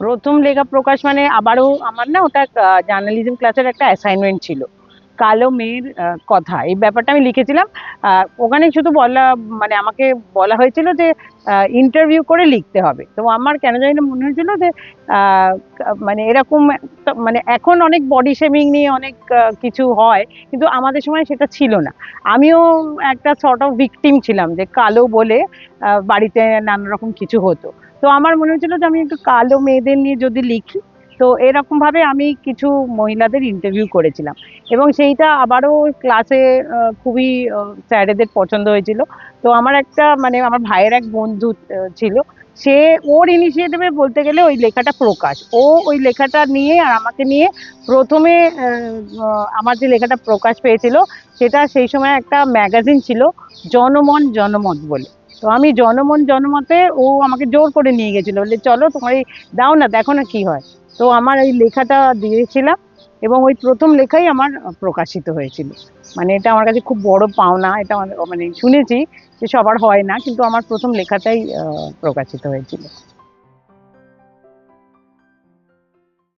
প্রথম লেখা প্রকাশ মানে আবারও আমার না ওটা জার্নালিজম ক্লাসের একটা অ্যাসাইনমেন্ট ছিল। কালো মেয়ের কথা। এই ব্যাপারটা আমি লিখেছিলাম। ওখানে শুধু বলা মানে আমাকে বলা হয়েছিল যে ইন্টারভিউ করে লিখতে হবে। তো আমার কেন জানি না মনে হয়েছিল যে মানে এরকম মানে এখন অনেক বডি শেমিং নিয়ে অনেক কিছু হয়, কিন্তু আমাদের সময় সেটা ছিল না। আমিও একটা সর্ট অফ ভিকটিম ছিলাম যে কালো বলে বাড়িতে নানা রকম কিছু হতো। তো আমার মনে হয়েছিল যে আমি একটু কালো মেয়েদের নিয়ে যদি লিখি, তো এরকম ভাবে আমি কিছু মহিলাদের ইন্টারভিউ করেছিলাম। এবং সেইটা আবারও ক্লাসে খুবই স্যারেদের পছন্দ হয়েছিল। তো আমার একটা মানে আমার ভাইয়ের এক বন্ধু ছিল সে, ওর ইনিশিয়েটিভে বলতে গেলে ওই লেখাটা প্রকাশ। ও ওই লেখাটা নিয়ে আর আমাকে নিয়ে প্রথমে আমার যে লেখাটা প্রকাশ পেয়েছিল, সেটা সেই সময় একটা ম্যাগাজিন ছিল, জনমন জনমত বলে। তো আমি জনমন জনমতে ও আমাকে জোর করে নিয়ে গেছিল। বলে চলো তোমার এই, দাও না, দেখো না কি হয়। তো আমার এই লেখাটা দিয়েছিলাম। এবং ওই প্রথম লেখাই আমার প্রকাশিত হয়েছিল। মানে এটা আমার কাছে খুব বড় পাওনা, এটা মানে শুনেছি যে সবার হয় না, কিন্তু আমার প্রথম লেখাটাই প্রকাশিত হয়েছিল।